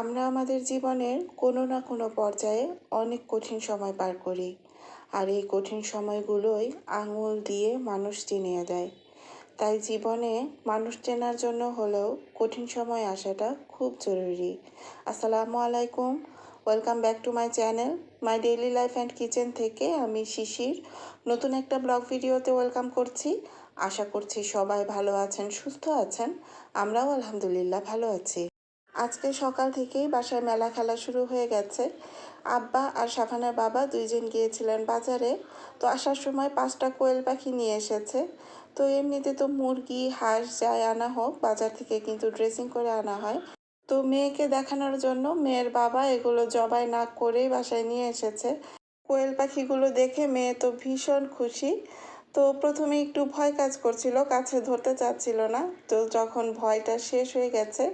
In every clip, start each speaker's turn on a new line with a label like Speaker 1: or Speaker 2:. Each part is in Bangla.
Speaker 1: আমরা আমাদের জীবনের কোনো না কোনো পর্যায়ে অনেক কঠিন সময় পার করি আর এই কঠিন সময়গুলোই আঙুল দিয়ে মানুষ চিনিয়ে দেয়। তাই জীবনে মানুষ চেনার জন্য হলেও কঠিন সময় আসাটা খুব জরুরি। আসসালামু আলাইকুম, welcome back to my channel, my daily life and kitchen থেকে আমি শিশির। নতুন একটা ব্লগ ভিডিওতে ওয়েলকাম করছি। আশা করছি সবাই ভালো আছেন, সুস্থ আছেন। আমরাও আলহামদুলিল্লাহ ভালো আছি। আজকে সকাল থেকেই বাসায় মেলা খেলা শুরু হয়ে গেছে। আব্বা আর সাফানের বাবা দুইজন গিয়েছিলেন বাজারে। তো আসার সময় পাঁচটা কোয়েল পাখি নিয়ে এসেছে। তো এমনিতে তো মুরগি, হাঁস যাই আনা হোক, বাজার থেকে কিন্তু ড্রেসিং করে আনা হয়। তো মেয়েকে দেখানোর জন্য মেয়ের বাবা এগুলো জবাই না করেই বাসায় নিয়ে এসেছে। কোয়েল পাখিগুলো দেখে মেয়ে তো ভীষণ খুশি। তো প্রথমে একটু ভয় কাজ করছিল, কাছে ধরতে চাচ্ছিল না। তো যখন ভয়টা শেষ হয়ে গেছে,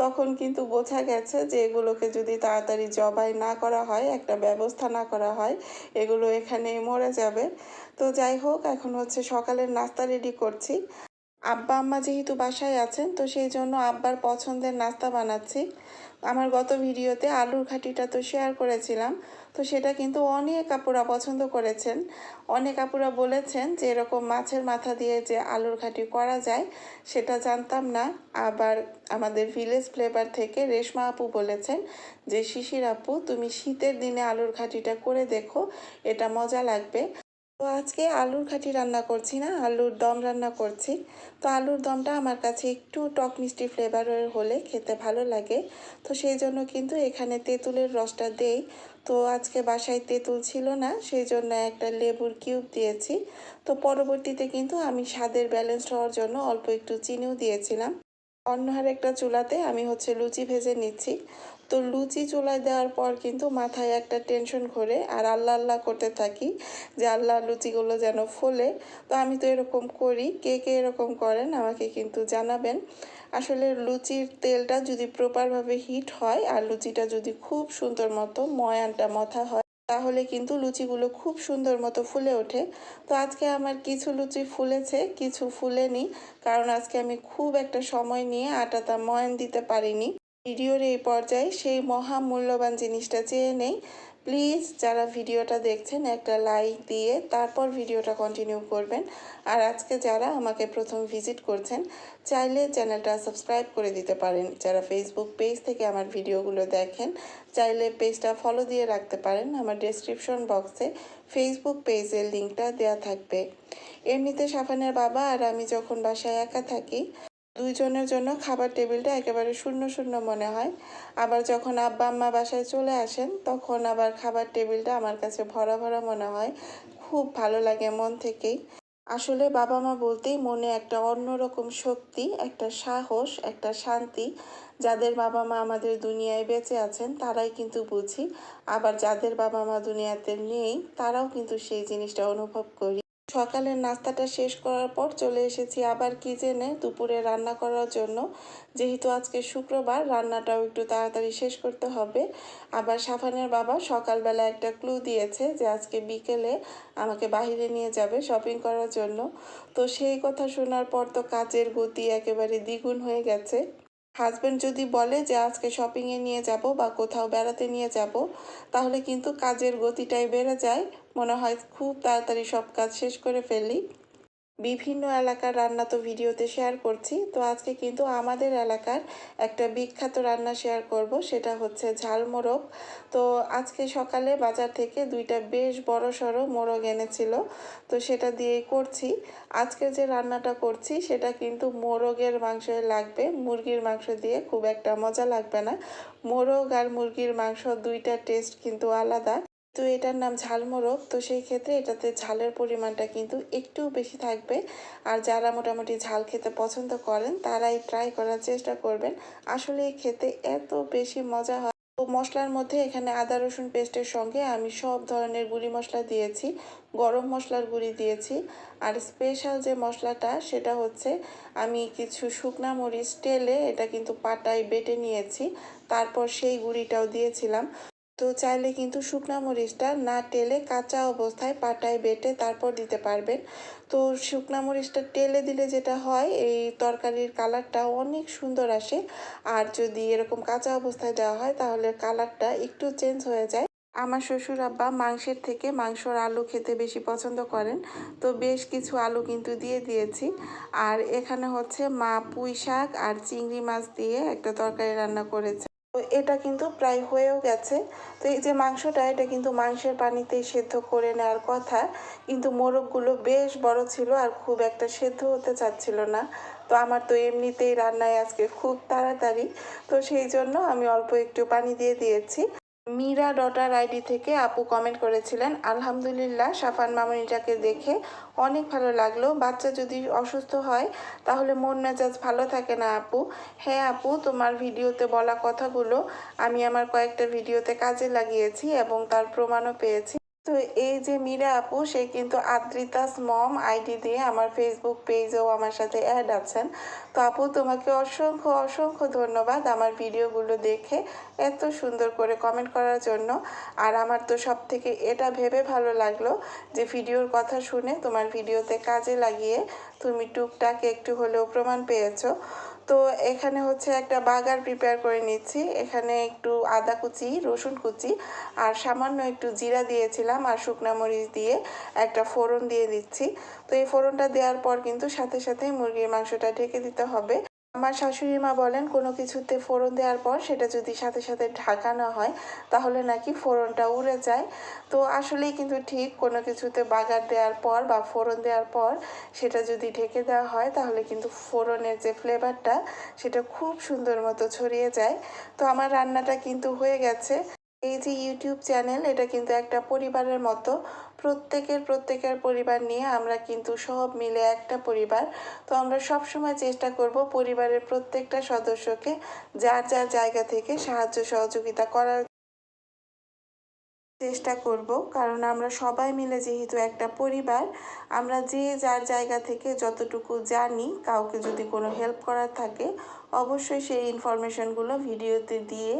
Speaker 1: তখন কিন্তু বোঝা গেছে যে এগুলোকে যদি তাড়াতাড়ি জবাই না করা হয়, একটা ব্যবস্থা না করা হয়, এগুলো এখানে মরে যাবে। তো যাই হোক, এখন হচ্ছে সকালের নাস্তা রেডি করছি। আব্বা আম্মা যেহেতু বাসায় আছেন, তো সেই জন্য আব্বার পছন্দের নাস্তা বানাচ্ছি। আমার গত ভিডিওতে আলুর ঘাটিটা তো শেয়ার করেছিলাম। তো সেটা কিন্তু অনেক আপুরা পছন্দ করেছেন। অনেক আপুরা বলেছেন যে এরকম মাছের মাথা দিয়ে যে আলুর ঘাটি করা যায়, সেটা জানতাম না। আবার আমাদের ভিলেজ ফ্লেভার থেকে রেশমা আপু বলেছেন যে, শিশির আপু, তুমি শীতের দিনে আলুর ঘাটিটা করে দেখো, এটা মজা লাগবে। তো আজকে আলুর ঘাটি রান্না করছি না, আলুর দম রান্না করছি। তো আলুর দমটা আমার কাছে একটু টক মিষ্টি ফ্লেভারের হলে খেতে ভালো লাগে। তো সেই জন্য কিন্তু এখানে তেঁতুলের রসটা দেই। তো আজকে বাসায় তেঁতুল ছিল না, সেই জন্য একটা লেবুর কিউব দিয়েছি। তো পরবর্তীতে কিন্তু আমি স্বাদের ব্যালেন্স হওয়ার জন্য অল্প একটু চিনিও দিয়েছিলাম। অন্য আরেকটা চুলাতে আমি হচ্ছে লুচি ভেজে নিচ্ছি। তো লুচি চুলায় দেওয়ার পর কিন্তু মাথায় একটা টেনশন ঘোরে আর আল্লাহ আল্লাহ করতে থাকি যে আল্লাহ লুচিগুলো যেন ফোলে। তো আমি তো এরকম করি, কে কে এরকম করেন আমাকে কিন্তু জানাবেন। আসলে লুচির তেলটা যদি প্রপারভাবে হিট হয় আর লুচিটা যদি খুব সুন্দর মতো ময়ানটা মথা হয়, তাহলে কিন্তু লুচিগুলো খুব সুন্দর মতো ফুলে ওঠে। তো আজকে আমার কিছু লুচি ফুলেছে, কিছু ফুলেনি, কারণ আজকে আমি খুব একটা সময় নিয়ে আটাটা ময়ান দিতে পারিনি। ভিডিওর এই পর্যায়ে সেই মহা মূল্যবান জিনিসটা চেয়ে নেই। প্লিজ যারা ভিডিওটা দেখছেন, একটা লাইক দিয়ে তারপর ভিডিওটা কন্টিনিউ করবেন। আর আজকে যারা আমাকে প্রথম ভিজিট করছেন, চাইলে চ্যানেলটা সাবস্ক্রাইব করে দিতে পারেন। যারা ফেসবুক পেজ থেকে আমার ভিডিওগুলো দেখেন, চাইলে পেজটা ফলো দিয়ে রাখতে পারেন। আমার ডেসক্রিপশন বক্সে ফেসবুক পেজের লিঙ্কটা দেওয়া থাকবে। এমনিতে সাফানের বাবা আর আমি যখন বাসায় একা থাকি দুইজনের জন্য খাবার টেবিলটা একেবারে শূন্য শূন্য মনে হয়। আবার যখন আব্বা আম্মা বাসায় চলে আসেন, তখন আবার খাবার টেবিলটা আমার কাছে ভরা ভরা মনে হয়। খুব ভালো লাগে মন থেকেই। আসলে বাবা মা বলতেই মনে একটা অন্যরকম শক্তি, একটা সাহস, একটা শান্তি যাদের বাবা মা আমাদের দুনিয়ায় বেঁচে আছেন তারাই কিন্তু বুঝি। আবার যাদের বাবা মা দুনিয়াতে নেই, তারাও কিন্তু সেই জিনিসটা অনুভব করি। সকালের নাস্তাটা শেষ করার পর চলে এসেছি আবার কিচেনে দুপুরে রান্না করার জন্য। যেহেতু আজকে শুক্রবার, রান্নাটাও একটু তাড়াতাড়ি শেষ করতে হবে। আবার সাফানের বাবা সকালবেলা একটা ক্লু দিয়েছে যে আজকে বিকেলে আমাকে বাহিরে নিয়ে যাবে শপিং করার জন্য। তো সেই কথা শোনার পর তো কাজের গতি একেবারে দ্বিগুণ হয়ে গেছে। হাজব্যান্ড যদি বলে যে, আজকে শপিংয়ে নিয়ে যাব বা কোথাও বেড়াতে নিয়ে যাব, তাহলে কিন্তু কাজের গতিটাই বেড়ে যায়। মনে হয় খুব তাড়াতাড়ি সব কাজ শেষ করে ফেলি। বিভিন্ন এলাকার রান্না তো ভিডিওতে শেয়ার করছি। তো আজকে কিন্তু আমাদের এলাকার একটা বিখ্যাত রান্না শেয়ার করব, সেটা হচ্ছে ঝাল মোরগ। তো আজকে সকালে বাজার থেকে দুইটা বেশ বড় সড়ো মোরগ এনেছিল, তো সেটা দিয়েই করছি। আজকে যে রান্নাটা করছি, সেটা কিন্তু মোরগের মাংস লাগবে। মুরগির মাংস দিয়ে খুব একটা মজা লাগবে না। মোরগ আর মুরগির মাংস দুইটা টেস্ট কিন্তু আলাদা। তো এটার নাম ঝাল মোরগ তো সেই ক্ষেত্রে এটাতে ঝালের পরিমাণটা কিন্তু একটু বেশি থাকবে। আর যারা মোটামুটি ঝাল খেতে পছন্দ করেন, তারাই ট্রাই করার চেষ্টা করবেন। আসলে খেতে এত বেশি মজা হয়। তো মশলার মধ্যে এখানে আদা, রসুন পেস্টের সঙ্গে আমি সব ধরনের গুঁড়ি মশলা দিয়েছি। গরম মশলার গুঁড়ি দিয়েছি। আর স্পেশাল যে মশলাটা, সেটা হচ্ছে আমি কিছু শুকনা মরিচ টেলে এটা কিন্তু পাটায় বেটে নিয়েছি। তারপর সেই গুঁড়িটাও দিয়েছিলাম। তো চাইলে কিন্তু শুকনো মরিচটা না টেলে কাঁচা অবস্থায় পাটায় বেটে তারপর দিতে পারবেন। তো শুকনো মরিচটা টেলে দিলে যেটা হয়, এই তরকারির কালারটা অনেক সুন্দর আসে। আর যদি এরকম কাঁচা অবস্থায় দেওয়া হয়, তাহলে কালারটা একটু চেঞ্জ হয়ে যায়। আমার শ্বশুর আব্বা মাংসের থেকে মাংসর আলু খেতে বেশি পছন্দ করেন। তো বেশ কিছু আলু কিন্তু দিয়ে দিয়েছি। আর এখানে হচ্ছে মা পুঁই শাক আর চিংড়ি মাছ দিয়ে একটা তরকারি রান্না করেছে। তো এটা কিন্তু প্রায় হয়েও গেছে। তো এই যে মাংসটা, এটা কিন্তু মাংসের পানিতেই সেদ্ধ করে নেওয়ার কথা। কিন্তু মোরগগুলো বেশ বড় ছিল আর খুব একটা সেদ্ধ হতে চাচ্ছিল না। তো আমার তো এমনিতেই রান্নায় আজকে খুব তাড়াতাড়ি। তো সেই জন্য আমি অল্প একটু পানি দিয়ে দিয়েছি। মীরা ডটার আইডি থেকে আপু কমেন্ট করেছিলেন, আলহামদুলিল্লাহ, সাফান মামুনিটাকে দেখে অনেক ভালো লাগল। বাচ্চা যদি অসুস্থ হয়, তাহলে মন মেজাজ ভালো থাকে না আপু। হ্যাঁ আপু, তোমার ভিডিওতে বলা কথাগুলো আমি আমার কয়েকটা ভিডিওতে কাজে লাগিয়েছি এবং তার প্রমাণও পেয়েছি। তো এই যে মীরা আপু, সে কিন্তু আদ্রিতাস মম আইডি দিয়ে আমার ফেসবুক পেজেও আমার সাথে অ্যাড আছেন। তো আপু, তোমাকে অসংখ্য অসংখ্য ধন্যবাদ আমার ভিডিওগুলো দেখে এত সুন্দর করে কমেন্ট করার জন্য। আর আমার তো সব থেকে এটা ভেবে ভালো লাগল যে ভিডিওর কথা শুনে তোমার ভিডিওতে কাজে লাগিয়ে তুমি টুকটাক একটু হলেও প্রমাণ পেয়েছ। তো এখানে হচ্ছে একটা বাগার প্রিপেয়ার করে নিচ্ছি। এখানে একটু আদা কুচি, রসুন কুচি আর সামান্য একটু জিরা দিয়েছিলাম আর শুকনা মরিচ দিয়ে একটা ফোড়ন দিয়ে দিচ্ছি। তো এই ফোড়নটা দেওয়ার পর কিন্তু সাথে সাথেই মুরগির মাংসটা ঢেকে দিতে হবে। আমার শাশুড়ি মা বলেন, কোনো কিছুতে ফোড়ন দেওয়ার পর সেটা যদি সাথে সাথে ঢাকানো হয়, তাহলে নাকি ফোড়নটা উড়ে যায়। তো আসলেই কিন্তু ঠিক, কোনো কিছুতে বাগার দেওয়ার পর বা ফোড়ন দেওয়ার পর সেটা যদি ঢেকে দেওয়া হয়, তাহলে কিন্তু ফোড়নের যে ফ্লেভারটা, সেটা খুব সুন্দর মতো ছড়িয়ে যায়। তো আমার রান্নাটা কিন্তু হয়ে গেছে। এই যে ইউটিউব চ্যানেল, এটা কিন্তু একটা পরিবারের মতো প্রত্যেকের প্রত্যেকের পরিবার নিয়ে আমরা কিন্তু সব মিলে একটা পরিবার। তো আমরা সব সময় চেষ্টা করব পরিবারের প্রত্যেকটা সদস্যকে যার যার জায়গা থেকে সাহায্য, সহযোগিতা করার চেষ্টা করব। কারণ আমরা সবাই মিলে যেহেতু একটা পরিবার, আমরা যে যার জায়গা থেকে যতটুকু জানি, কাউকে যদি কোনো হেল্প করার থাকে, অবশ্যই সেই ইনফরমেশনগুলো ভিডিওতে দিয়ে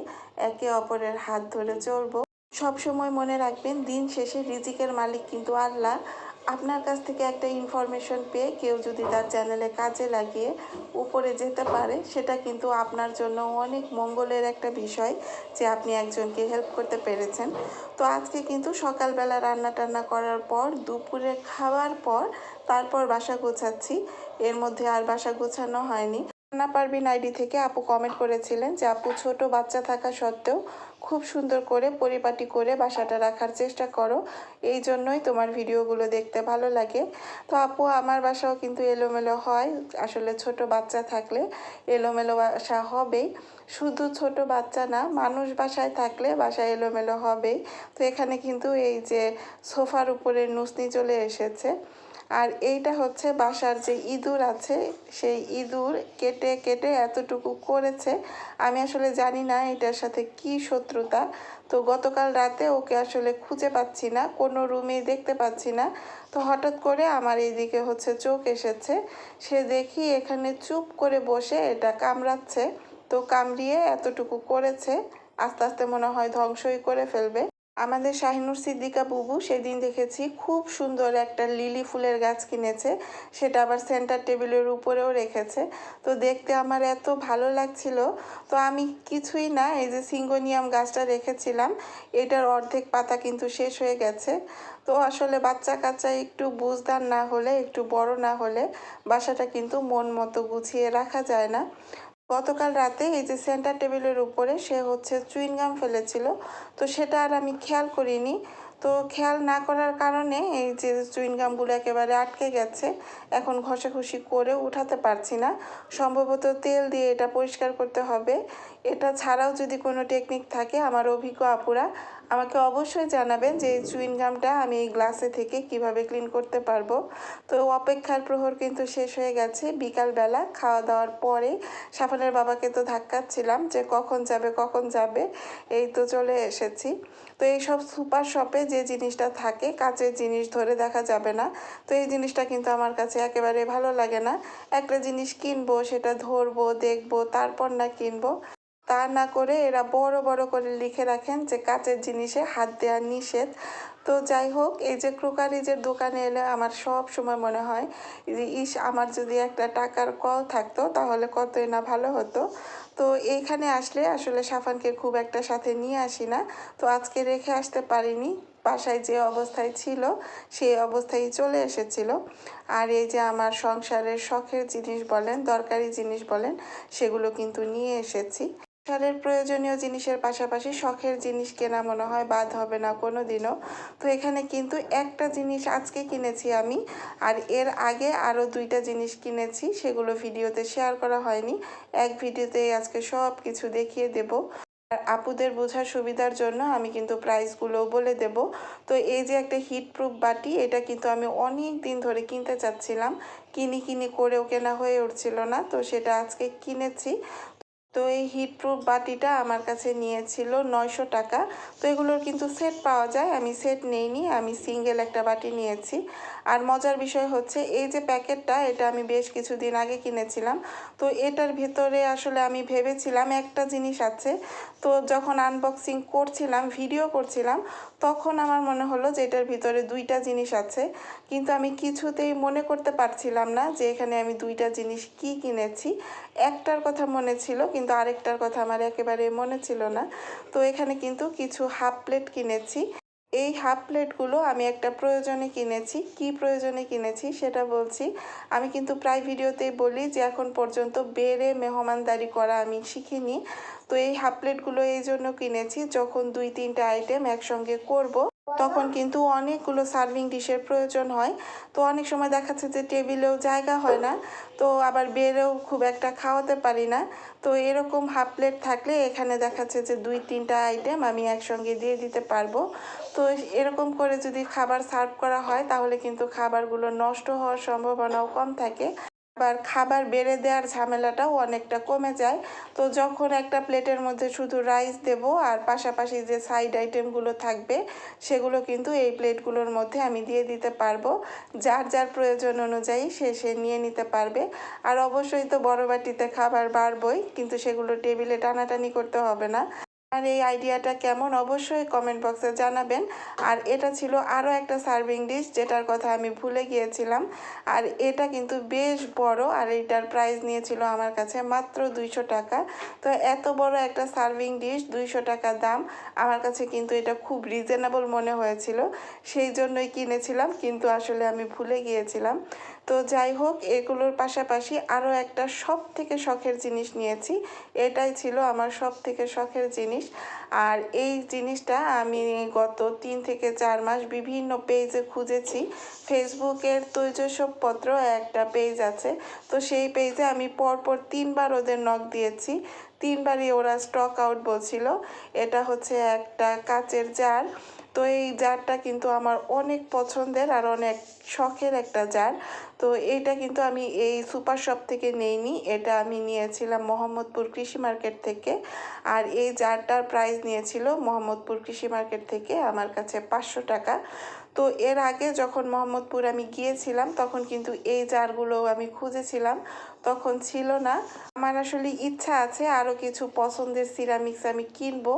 Speaker 1: একে অপরের হাত ধরে চলবো। সব সময় মনে রাখবেন, দিন শেষে রিজিকের মালিক কিন্তু আল্লাহ। আপনার কাছ থেকে একটা ইনফরমেশন পেয়ে কেউ যদি তার চ্যানেলে কাজে লাগিয়ে উপরে যেতে পারে, সেটা কিন্তু আপনার জন্য অনেক মঙ্গলের একটা বিষয় যে আপনি একজনকে হেল্প করতে পেরেছেন। তো আজকে কিন্তু সকালবেলা রান্না টান্না করার পর, দুপুরে খাওয়ার পর, তারপর বাসা গোছাচ্ছি। এর মধ্যে আর বাসা গোছানো হয়নি। রান্না পারবিন আইডি থেকে আপু কমেন্ট করেছিলেন যে, আপু, ছোট বাচ্চা থাকা সত্ত্বেও খুব সুন্দর করে পরিপাটি করে বাসাটা রাখার চেষ্টা করো। এই জন্যই তোমার ভিডিওগুলো দেখতে ভালো লাগে। তো আপু, আমার বাসাও কিন্তু এলোমেলো হয়। আসলে ছোট বাচ্চা থাকলে এলোমেলো বাসা হবেই। শুধু ছোট বাচ্চা না, মানুষ বাসায় থাকলে বাসা এলোমেলো হবেই। তো এখানে কিন্তু এই যে সোফার উপরে নুসনি চলে এসেছে। আর এইটা হচ্ছে বাসার যে ইঁদুর আছে, সেই ইঁদুর কেটে কেটে এতটুকু করেছে। আমি আসলে জানি না এটার সাথে কি শত্রুতা। তো গতকাল রাতে ওকে আসলে খুঁজে পাচ্ছি না, কোনো রুমে দেখতে পাচ্ছি না। তো হঠাৎ করে আমার এইদিকে হচ্ছে চোখ এসেছে। সে দেখি এখানে চুপ করে বসে এটা কামড়াচ্ছে। তো কামড়িয়ে এতটুকু করেছে, আস্তে আস্তে মনে হয় ধ্বংসই করে ফেলবে। আমাদের শাহিনুর সিদ্দিকা বুবু সেদিন দেখেছি খুব সুন্দর একটা লিলি ফুলের গাছ কিনেছে, সেটা আবার সেন্টার টেবিলের উপরেও রেখেছে। তো দেখতে আমার এত ভালো লাগছিল। তো আমি কিছুই না, এই যে সিঙ্গোনিয়াম গাছটা রেখেছিলাম, এটার অর্ধেক পাতা কিন্তু শেষ হয়ে গেছে। তো আসলে বাচ্চা কাচ্চা একটু বুঝদার না হলে, একটু বড় না হলে, বাসাটা কিন্তু মন মতো গুছিয়ে রাখা যায় না। গতকাল রাতে এই যে সেন্টার টেবিলের উপরে সে হচ্ছে চুইনগাম ফেলেছিল, তো সেটা আর আমি খেয়াল করিনি। তো খেয়াল না করার কারণে এই যে চুইনগামগুলো একেবারে আটকে গেছে, এখন ঘষাঘষি করে উঠাতে পারছি না। সম্ভবত তেল দিয়ে এটা পরিষ্কার করতে হবে। এটা ছাড়াও যদি কোনো টেকনিক থাকে, আমার অভিজ্ঞ আপুরা আমাকে অবশ্যই জানাবেন যে এই চুইনগামটা আমি এই গ্লাসে থেকে কীভাবে ক্লিন করতে পারব। তো অপেক্ষার প্রহর কিন্তু শেষ হয়ে গেছে। বিকালবেলা খাওয়া দাওয়ার পরে সাফানের বাবাকে তো ধাক্কাচ্ছিলাম যে কখন যাবে কখন যাবে, এই তো চলে এসেছি। তো এই সব সুপার শপে যে জিনিসটা থাকে, কাচের জিনিস ধরে দেখা যাবে না। তো এই জিনিসটা কিন্তু আমার কাছে একেবারে ভালো লাগে না। একটা জিনিস কিনবো, সেটা ধরবো, দেখব, তারপর না কিনবো। তা না করে এরা বড় বড় করে লিখে রাখেন যে কাচের জিনিসে হাত দেওয়া নিষেধ। তো যাই হোক, এই যে ক্রোকারিজের দোকানে এলে আমার সব সময় মনে হয় যে, ইস, আমার যদি একটা টাকার কল থাকতো, তাহলে কতই না ভালো হতো। তো এইখানে আসলে আসলে সাফানকে খুব একটা সাথে নিয়ে আসি না। তো আজকে রেখে আসতে পারিনি, বাসায় যে অবস্থায় ছিল, সেই অবস্থায় চলে এসেছিল। আর এই যে আমার সংসারের শখের জিনিস বলেন, দরকারি জিনিস বলেন, সেগুলো কিন্তু নিয়ে এসেছি। সংসারের প্রয়োজনীয় জিনিসের পাশাপাশি শখের জিনিস কেনা মনে হয় বাদ হবে না কোনো দিনও তো এখানে কিন্তু একটা জিনিস আজকে কিনেছি আমি, আর এর আগে আরও দুইটা জিনিস কিনেছি, সেগুলো ভিডিওতে শেয়ার করা হয়নি। এক ভিডিওতেই আজকে সব কিছু দেখিয়ে দেব। আর আপুদের বোঝার সুবিধার জন্য আমি কিন্তু প্রাইসগুলোও বলে দেব। তো এই যে একটা হিট প্রুফ বাটি, এটা কিন্তু আমি অনেক দিন ধরে কিনতে চাচ্ছিলাম। কিনি কিনি করেও কেনা হয়ে উঠছিল না, তো সেটা আজকে কিনেছি। তো এই হিট প্রুফ বাটিটা আমার কাছে নিয়েছিল নয়শো টাকা। তো এগুলোর কিন্তু সেট পাওয়া যায়। আমি সেট নেইনি। আমি সিঙ্গেল একটা বাটি নিয়েছি। আর মজার বিষয় হচ্ছে এই যে প্যাকেটটা, এটা আমি বেশ কিছুদিন আগে কিনেছিলাম। তো এটার ভিতরে আসলে আমি ভেবেছিলাম একটা জিনিস আছে। তো যখন আনবক্সিং করছিলাম ভিডিও করছিলাম, তখন আমার মনে হলো যে এটার ভিতরে দুইটা জিনিস আছে। কিন্তু আমি কিছুতেই মনে করতে পারছিলাম না যে এখানে আমি দুইটা জিনিস কি কিনেছি। একটার কথা মনে ছিল, কিন্তু আরেকটার কথা আমার একেবারে মনে ছিল না। তো এখানে কিন্তু কিছু হাফ প্লেট কিনেছি। এই হাফ প্লেটগুলো আমি একটা প্রয়োজনে কিনেছি। কি প্রয়োজনে কিনেছি সেটা বলছি। আমি কিন্তু প্রায় ভিডিওতেই বলি যে এখন পর্যন্ত বেড়ে মেহমানদারি করা আমি শিখিনি। তো এই হাফ প্লেটগুলো এই জন্য কিনেছি। যখন দুই তিনটা আইটেম একসঙ্গে করব। তখন কিন্তু অনেকগুলো সার্ভিং ডিশের প্রয়োজন হয়। তো অনেক সময় দেখাচ্ছে যে টেবিলেও জায়গা হয় না। তো আবার বেড়েও খুব একটা খাওয়াতে পারি না। তো এরকম হাফ প্লেট থাকলে এখানে দেখাচ্ছে যে দুই, তিনটা আইটেম আমি একসঙ্গে দিয়ে দিতে পারব। তো এরকম করে যদি খাবার সার্ভ করা হয় তাহলে কিন্তু খাবারগুলো নষ্ট হওয়ার সম্ভাবনাও কম থাকে। আবার খাবার বেড়ে দেওয়ার ঝামেলাটাও অনেকটা কমে যায়। তো যখন একটা প্লেটের মধ্যে শুধু রাইস দেব আর পাশাপাশি যে সাইড আইটেমগুলো থাকবে, সেগুলো কিন্তু এই প্লেটগুলোর মধ্যে আমি দিয়ে দিতে পারব। যার যার প্রয়োজন অনুযায়ী সে সে নিয়ে নিতে পারবে। আর অবশ্যই তো বড় বাটিতে খাবার বাড়বই, কিন্তু সেগুলো টেবিলে টানাটানি করতে হবে না। আর এই আইডিয়াটা কেমন অবশ্যই কমেন্ট বক্সে জানাবেন। আর এটা ছিল আরও একটা সার্ভিং ডিশ যেটার কথা আমি ভুলে গিয়েছিলাম। আর এটা কিন্তু বেশ বড়, আর এটার প্রাইস নিয়েছিল আমার কাছে মাত্র দুইশো টাকা। তো এত বড় একটা সার্ভিং ডিশ দুইশো টাকা দাম, আমার কাছে কিন্তু এটা খুব রিজনেবল মনে হয়েছিল। সেই জন্যই কিনেছিলাম, কিন্তু আসলে আমি ভুলে গিয়েছিলাম। তো যাই হোক, এগুলোর পাশাপাশি আরও একটা সব থেকে শখের জিনিস নিয়েছি। এটাই ছিল আমার সব থেকে শখের জিনিস। আর এই জিনিসটা আমি গত তিন থেকে চার মাস বিভিন্ন পেজে খুঁজেছি। ফেসবুকের তৈজসবপত্র একটা পেজ আছে। তো সেই পেজে আমি পরপর তিনবার ওদের নখ দিয়েছি। তিনবারই ওরা স্টক আউট বলছিল। এটা হচ্ছে একটা কাচের জার। তো এই জারটা কিন্তু আমার অনেক পছন্দের আর অনেক শখের একটা জার। তো এইটা কিন্তু আমি এই সুপার শপ থেকে নেইনি, এটা আমি নিয়েছিলাম মোহাম্মদপুর কৃষি মার্কেট থেকে। আর এই জারটার প্রাইস নিয়েছিল মোহাম্মদপুর কৃষি মার্কেট থেকে আমার কাছে পাঁচশো টাকা। তো এর আগে যখন মোহাম্মদপুর আমি গিয়েছিলাম, তখন কিন্তু এই জারগুলো আমি খুঁজেছিলাম। তখন ছিল না। আমার আসলে ইচ্ছা আছে আরও কিছু পছন্দের সিরামিক্স আমি কিনবো।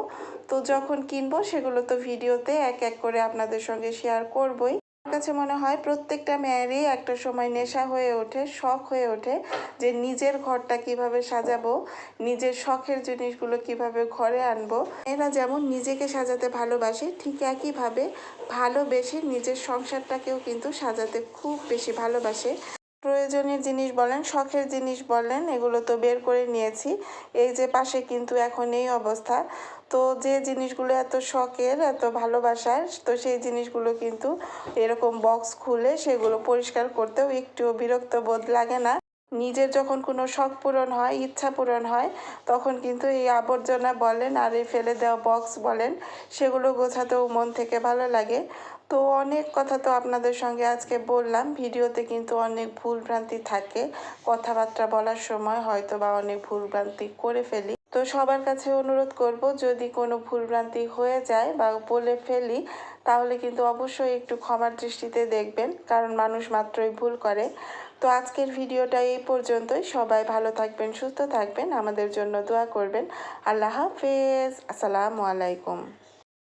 Speaker 1: তো যখন কিনবো, সেগুলো তো ভিডিওতে এক এক করে আপনাদের সঙ্গে শেয়ার করবই। কাছে মনে হয় প্রত্যেকটা মেয়েরই একটা সময় নেশা হয়ে ওঠে, শখ হয়ে ওঠে যে নিজের ঘরটা কীভাবে সাজাবো, নিজের শখের জিনিসগুলো কীভাবে ঘরে আনব। এরা যেমন নিজেকে সাজাতে ভালোবাসে, ঠিক একইভাবে ভালোবেসে নিজের সংসারটাকেও কিন্তু সাজাতে খুব বেশি ভালোবাসে। প্রয়োজনীয় জিনিস বলেন, শখের জিনিস বলেন, এগুলো তো বের করে নিয়েছি। এই যে পাশে কিন্তু এখন এই অবস্থা। তো যে জিনিসগুলো এত শখের, এত ভালোবাসার, তো সেই জিনিসগুলো কিন্তু এরকম বক্স খুলে সেগুলো পরিষ্কার করতেও একটুও বিরক্ত বোধ লাগে না। নিজের যখন কোনো শখ পূরণ হয়, ইচ্ছা পূরণ হয়, তখন কিন্তু এই আবর্জনা বলেন আর এই ফেলে দেওয়া বক্স বলেন, সেগুলো গোছাতেও মন থেকে ভালো লাগে। তো অনেক কথা তো আপনাদের সঙ্গে আজকে বললাম, ভিডিওতে কিন্তু অনেক ভুলভ্রান্তি থাকে, কথাবার্তা বলার সময় হয়তো বা অনেক ভুলভ্রান্তি করে ফেলি। তো সবার কাছে অনুরোধ করব, যদি কোনো ভুলভ্রান্তি হয়ে যায় বা বলে ফেলি, তাহলে কিন্তু অবশ্যই একটু ক্ষমার দৃষ্টিতে দেখবেন, কারণ মানুষ মাত্রই ভুল করে। তো আজকের ভিডিওটা এই পর্যন্তই। সবাই ভালো থাকবেন, সুস্থ থাকবেন। আমাদের জন্য দোয়া করবেন। আল্লাহ হাফেজ। আসসালামু আলাইকুম।